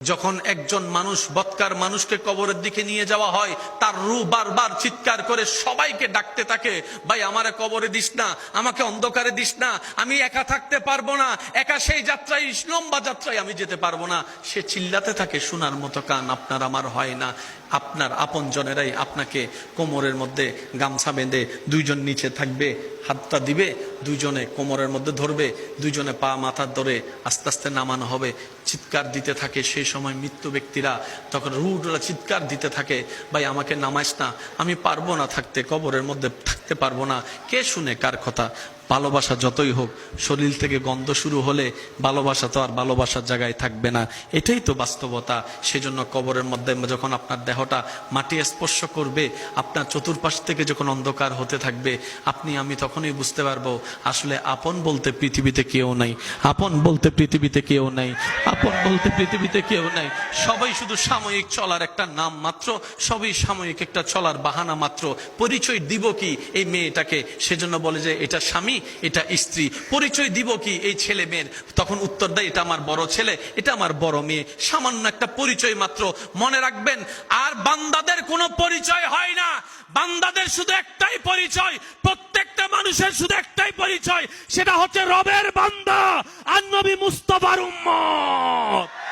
যখন একজন মানুষ বৎকার মানুষকে কবরের দিকে নিয়ে যাওয়া হয়, তার রু বারবার চিৎকার করে সবাইকে ডাকতে থাকে, ভাই, আমারে কবরে দিস না, আমাকে অন্ধকারে দিস না, আমি একা থাকতে পারব না, একা সেই যাত্রায়, লম্বা যাত্রায় আমি যেতে পারব না। সে চিল্লাতে থাকে, শোনার মতো কান আপনার আমার হয় না, আপনার আপন জনেরাই আপনাকে কোমরের মধ্যে গামছা বেঁধে দুইজন নিচে থাকবে হাতটা দিবে, দুজনে কোমরের মধ্যে ধরবে, দুজনে পা মাথার ধরে আস্তে আস্তে নামানো হবে। চিৎকার দিতে থাকে সেই সময় মৃত্যু ব্যক্তিরা। তখন রুডরা চিৎকার দিতে থাকে, ভাই আমাকে নামাইস না, আমি পারব না থাকতে, কবরের মধ্যে থাকতে পারব না। কে শুনে কার কথা? ভালোবাসা যতই হোক, শরীর থেকে গন্ধ শুরু হলে ভালোবাসা তো আর ভালোবাসার জায়গায় থাকবে না। এটাই তো বাস্তবতা। সেজন্য কবরের মধ্যে যখন আপনার দেহটা মাটি স্পর্শ করবে, আপনার চতুর্পাশ থেকে যখন অন্ধকার হতে থাকবে, আপনি, আমি তখনই বুঝতে পারব, আসলে আপন বলতে পৃথিবীতে কেউ নাই, আপন বলতে পৃথিবীতে কেউ নাই, আপন বলতে পৃথিবীতে কেউ নাই। সবাই শুধু সাময়িক চলার একটা নাম মাত্র, সবই সাময়িক একটা চলার বাহানা মাত্র। পরিচয় দিব কি? এই মেয়েটাকে সেজন্য বলে যে, এটা স্বামী, এটা স্ত্রী। পরিচয় দিব কি এই ছেলে মেয়ের? তখন উত্তর দেয়, এটা আমার বড় ছেলে, এটা আমার বড় মেয়ে। সামান্য একটা পরিচয় মাত্র মনে রাখবেন। আর বান্দাদের কোনো পরিচয় হয় না। বান্দাদের শুধু একটাই পরিচয়, প্রত্যেকটা মানুষের শুধু একটাই পরিচয়, সেটা হচ্ছে রবের বান্দা, আর নবী মুস্তফার উম্মত।